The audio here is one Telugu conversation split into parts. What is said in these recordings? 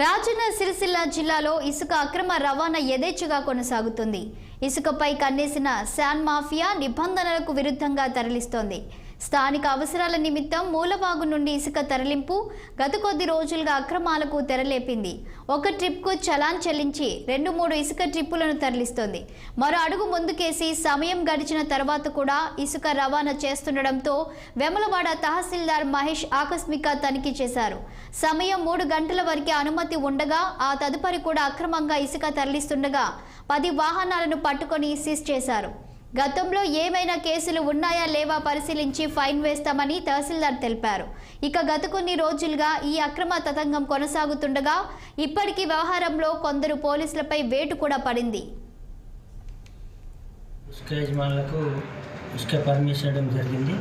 రాజన్న సిరిసిల్ల జిల్లాలో ఇసుక అక్రమ రవాణా యథేచ్ఛగా కొనసాగుతుంది. ఇసుకపై కన్నేసిన శాన్ మాఫియా నిబంధనలకు విరుద్ధంగా తరలిస్తోంది. స్థానిక అవసరాల నిమిత్తం మూలవాగు నుండి ఇసుక తరలింపు గత కొద్ది రోజులుగా అక్రమాలకు తెరలేపింది. ఒక ట్రిప్కు చలాన్ చెల్లించి రెండు మూడు ఇసుక ట్రిప్పులను తరలిస్తోంది. మరో అడుగు ముందుకేసి సమయం గడిచిన తర్వాత కూడా ఇసుక రవాణా చేస్తుండడంతో వెమలవాడ తహసీల్దార్ మహేష్ ఆకస్మిక తనిఖీ చేశారు. సమయం మూడు గంటల వరకే అనుమతి ఉండగా ఆ తదుపరి కూడా అక్రమంగా ఇసుక తరలిస్తుండగా పది వాహనాలను పట్టుకొని సీజ్ చేశారు. గతంలో ఏమైనా కేసులు ఉన్నాయా లేవా పరిశీలించి ఫైన్ వేస్తామని తహసీల్దార్ తెలిపారు. ఇక గత కొన్ని రోజులుగా ఈ అక్రమ తతంగం కొనసాగుతుండగా ఇప్పటికీ వ్యవహారంలో కొందరు పోలీసులపై వేటు కూడా పడింది. ఇసుక యజమానులకు ఇసుక పర్మిషన్ ఇవ్వడం జరిగింది.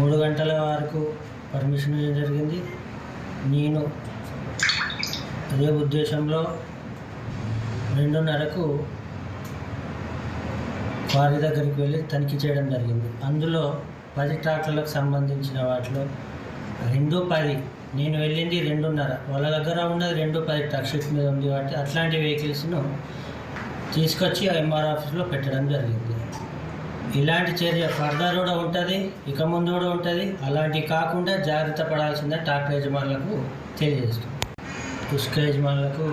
మూడు గంటల వరకు పర్మిషన్ ఇవ్వడం జరిగింది. నేను అదే ఉద్దేశంలో రెండున్నరకు వారి దగ్గరికి వెళ్ళి తనిఖీ చేయడం జరిగింది. అందులో పది ట్రాక్టర్లకు సంబంధించిన వాటిలో రెండు పది నేను వెళ్ళింది రెండున్నర. వాళ్ళ దగ్గర ఉన్నది రెండు పది ట్రక్షిప్ మీద ఉంది కాబట్టి అట్లాంటి వెహికల్స్ను తీసుకొచ్చి ఎంఆర్ ఆఫీస్లో పెట్టడం జరిగింది. ఇలాంటి చర్య ఫర్దర్ కూడా ఉంటుంది ఇక ముందు కూడా ఉంటుంది. అలాంటివి కాకుండా జాగ్రత్త పడాల్సిందే ట్రాక్టర్ యజమానులకు తెలియజేస్తుంది ఇసుక యజమానులకు